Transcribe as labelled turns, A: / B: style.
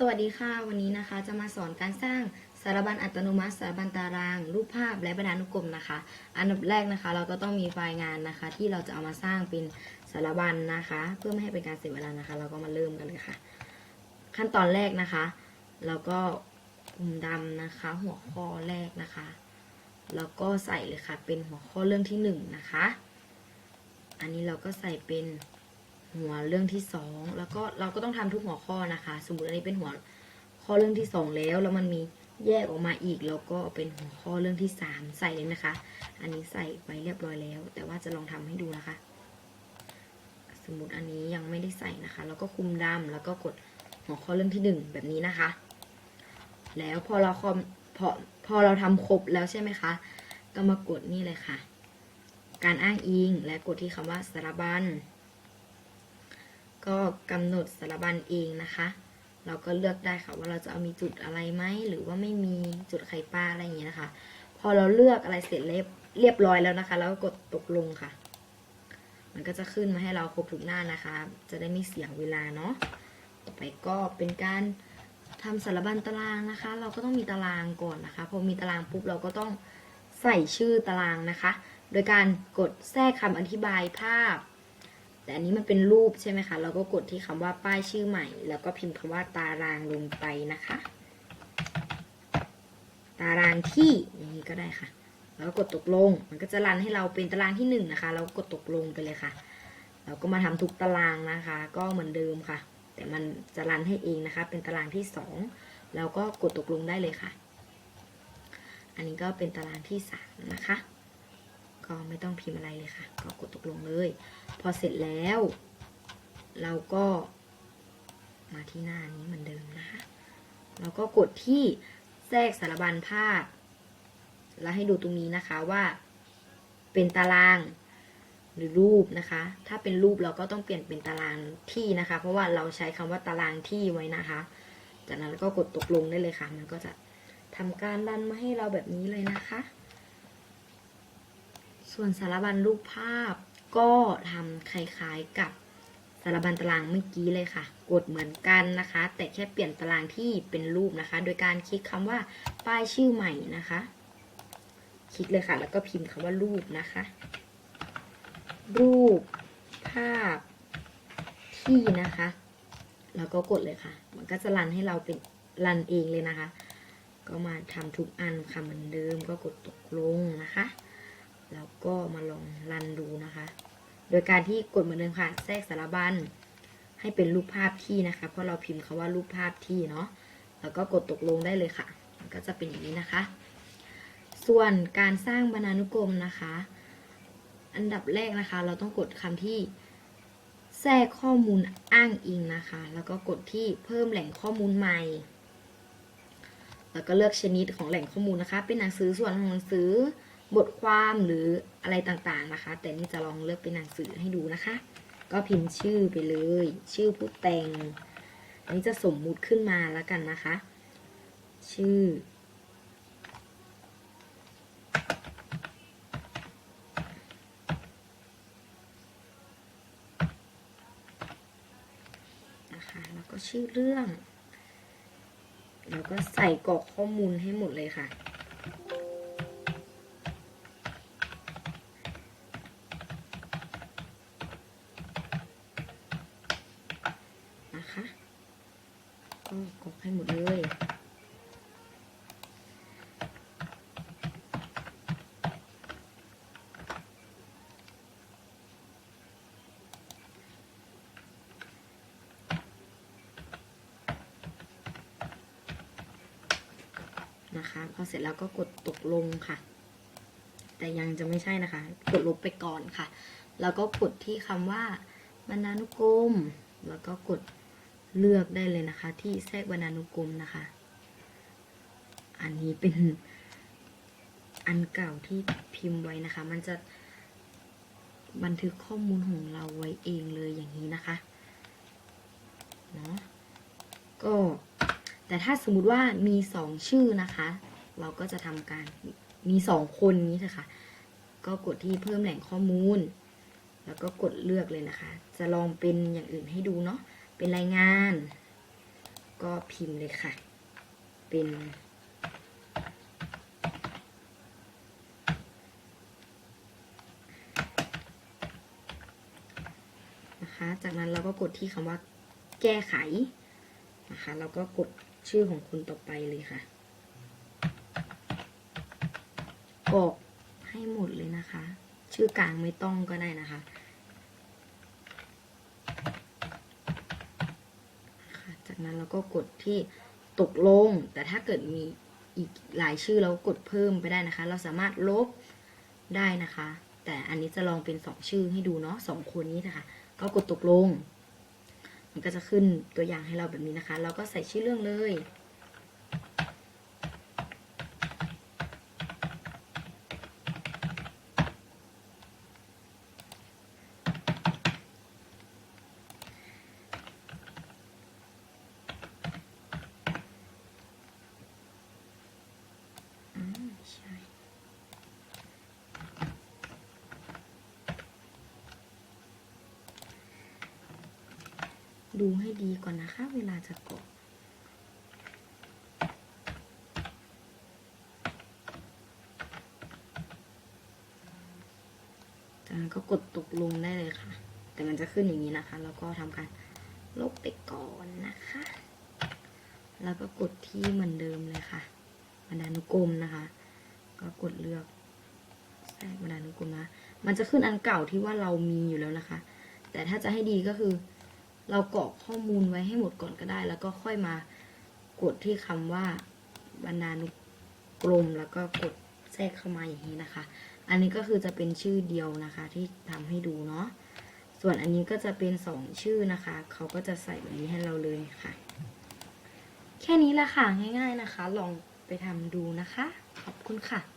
A: สวัสดีค่ะ วันนี้นะคะจะมาสอนการสร้างสารบัญอัตโนมัติ สารบัญตาราง รูปภาพและบรรณานุกรมนะคะ อันดับแรกนะคะ เราก็ต้องมีไฟล์งานนะคะ ที่เราจะเอามาสร้างเป็นสารบัญนะคะ เพื่อไม่ให้เป็นการเสียเวลานะคะ เราก็มาเริ่มกันเลยค่ะ ขั้นตอนแรกนะคะเราก็คุมดำนะคะ หัวข้อแรกนะคะแล้วก็ใส่เลยค่ะ เป็นหัวข้อเรื่องที่หนึ่งนะคะ อันนี้เราก็ใส่เป็น หัวเรื่องที่สองแล้วก็เราก็ต้องทำทุกหัวข้อนะคะ สมมติอันนี้เป็นหัวข้อเรื่องที่สองแล้วแล้วมันมีแยกออกมาอีกแล้วก็เป็นหัวข้อเรื่องที่สามใส่เลยนะคะ อันนี้ใส่ไว้เรียบร้อยแล้ว แต่ว่าจะลองทำให้ดูนะคะ สมมติอันนี้ยังไม่ได้ใส่นะคะ แล้วก็คุมดำแล้วก็กดหัวข้อเรื่องที่หนึ่งแบบนี้นะคะ แล้วพอเราคอมพอพอเราทำครบแล้วใช่ไหมคะ ก็มากดนี่เลยค่ะ การอ้างอิงและกดที่คำว่าสารบัญ ก็กำหนดสารบัญเองนะคะ เราก็เลือกได้ค่ะว่าเราจะเอามีจุดอะไรไหมหรือว่าไม่มีจุดไข่ปลาอะไรอย่างเงี้ยนะคะ พอเราเลือกอะไรเสร็จเรียบเรียบร้อยแล้วนะคะ แล้วก็กดตกลงค่ะ มันก็จะขึ้นมาให้เราครบทุกหน้านะคะ จะได้ไม่เสียเวลาเนาะต่อไปก็เป็นการทำสารบัญตารางนะคะ เราก็ต้องมีตารางก่อนนะคะ พอมีตารางปุ๊บเราก็ต้องใส่ชื่อตารางนะคะ โดยการกดแทรกคำอธิบายภาพ แต่อันนี้มันเป็นรูปใช่ไหมคะ เราก็กดที่คำว่าป้ายชื่อใหม่ แล้วก็พิมพ์คำว่าตารางลงไปนะคะ ตารางที่อย่างนี้ก็ได้ค่ะ แล้วก็กดตกลง มันก็จะรันให้เราเป็นตารางที่หนึ่งนะคะเราก็กดตกลงไปเลยค่ะ เราก็มาทำทุกตารางนะคะ ก็เหมือนเดิมค่ะ แต่มันจะรันให้เองนะคะ เป็นตารางที่สองแล้วก็กดตกลงได้เลยค่ะ อันนี้ก็เป็นตารางที่สามนะคะ ก็ไม่ต้องพิมพ์อะไรเลยค่ะ ก็กดตกลงเลย พอเสร็จแล้ว เราก็มาที่หน้านี้เหมือนเดิมนะคะ เราก็กดที่แทรกสารบัญภาพ แล้วให้ดูตรงนี้นะคะว่า เป็นตารางหรือรูปนะคะ ถ้าเป็นรูปเราก็ต้องเปลี่ยนเป็นตารางที่นะคะ เพราะว่าเราใช้คำว่าตารางที่ไว้นะคะ จากนั้นเราก็กดตกลงได้เลยค่ะ มันก็จะทำการรันมาให้เราแบบนี้เลยนะคะ ส่วนสารบัญรูปภาพก็ทำคล้ายๆกับสารบัญตารางเมื่อกี้เลยค่ะ กดเหมือนกันนะคะ แต่แค่เปลี่ยนตารางที่เป็นรูปนะคะ โดยการคลิกคำว่าป้ายชื่อใหม่นะคะ คลิกเลยค่ะ แล้วก็พิมพ์คำว่ารูปนะคะ รูปภาพที่นะคะ แล้วก็กดเลยค่ะ มันก็จะรันให้เราเป็นรันเองเลยนะคะ ก็มาทำทุกอันค่ะเหมือนเดิมก็กดตกลงนะคะ แล้วก็มาลองรันดูนะคะ โดยการที่กดเหมือนเดิมค่ะ แทรกสารบัญให้เป็นรูปภาพที่นะคะ เพราะเราพิมพ์คาว่ารูปภาพที่เนาะ แล้วก็กดตกลงได้เลยค่ะ มันก็จะเป็นอย่างนี้นะคะ ส่วนการสร้างบรรณานุกรมนะคะ อันดับแรกนะคะ เราต้องกดคำที่แทรกข้อมูลอ้างอิงนะคะ แล้วก็กดที่เพิ่มแหล่งข้อมูลใหม่ แล้วก็เลือกชนิดของแหล่งข้อมูลนะคะ เป็นหนังสือส่วนของหนังสือ บทความหรืออะไรต่างๆนะคะ แต่นี่จะลองเลือกเป็นหนังสือให้ดูนะคะ ก็พิมพ์ชื่อไปเลย ชื่อผู้แต่ง อันนี้จะสมมุติขึ้นมาแล้วกันนะคะ ชื่อ นะคะ แล้วก็ชื่อเรื่อง แล้วก็ใส่กรอกข้อมูลให้หมดเลยค่ะนะคะ ก็กรอกให้หมดเลยนะคะพอเสร็จแล้วก็กดตกลงค่ะ แต่ยังจะไม่ใช่นะคะ กดลบไปก่อนค่ะ แล้วก็กดที่คำว่าบรรณานุกรม แล้วก็กด เลือกได้เลยนะคะ ที่แทรกบรรณานุกรมนะคะ อันนี้เป็นอันเก่าที่พิมพ์ไว้นะคะ มันจะบันทึกข้อมูลของเราไว้เองเลยอย่างนี้นะคะเนาะก็แต่ถ้าสมมุติว่ามีสองชื่อนะคะ เราก็จะทำการมีสองคนนี้เถอะค่ะก็กดที่เพิ่มแหล่งข้อมูล แล้วก็กดเลือกเลยนะคะ จะลองเป็นอย่างอื่นให้ดูเนาะ เป็นรายงาน ก็พิมพ์เลยค่ะ เป็น นะคะ จากนั้นเราก็กดที่คำว่าแก้ไขนะคะแล้วก็กดชื่อของคุณต่อไปเลยค่ะกรอกให้หมดเลยนะคะ ชื่อกลางไม่ต้องก็ได้นะคะค่ะ จาก นั้นเราก็กดที่ตกลง แต่ถ้าเกิดมีอีกหลายชื่อเรากดเพิ่มไปได้นะคะ เราสามารถลบได้นะคะ แต่อันนี้จะลองเป็นสองชื่อให้ดูเนาะสองคนนี้นะคะ ก็กดตกลง มันก็จะขึ้นตัวอย่างให้เราแบบนี้นะคะ เราก็ใส่ชื่อเรื่องเลย อืมใช่ ดูให้ดีก่อนนะคะ เวลาจะกดจากนั้นก็กดตกลงได้เลยค่ะ แต่มันจะขึ้นอย่างนี้นะคะ แล้วก็ทำการลบไปก่อนนะคะ แล้วก็กดที่เหมือนเดิมเลยค่ะบรรดานุกรมนะคะ ก็กดเลือกแทรกบรรดานุกรมนะมันจะขึ้นอันเก่าที่ว่าเรามีอยู่แล้วนะคะ แต่ถ้าจะให้ดีก็คือ เรากรอกข้อมูลไว้ให้หมดก่อนก็ได้ แล้วก็ค่อยมากดที่คำว่าบรรณานุกรมแล้วก็กดแทรกเข้ามาอย่างนี้นะคะ อันนี้ก็คือจะเป็นชื่อเดียวนะคะที่ทำให้ดูเนาะ ส่วนอันนี้ก็จะเป็นสองชื่อนะคะ เขาก็จะใส่แบบนี้ให้เราเลยค่ะ แค่นี้ละค่ะง่าย ๆนะคะ ลองไปทำดูนะคะ ขอบคุณค่ะ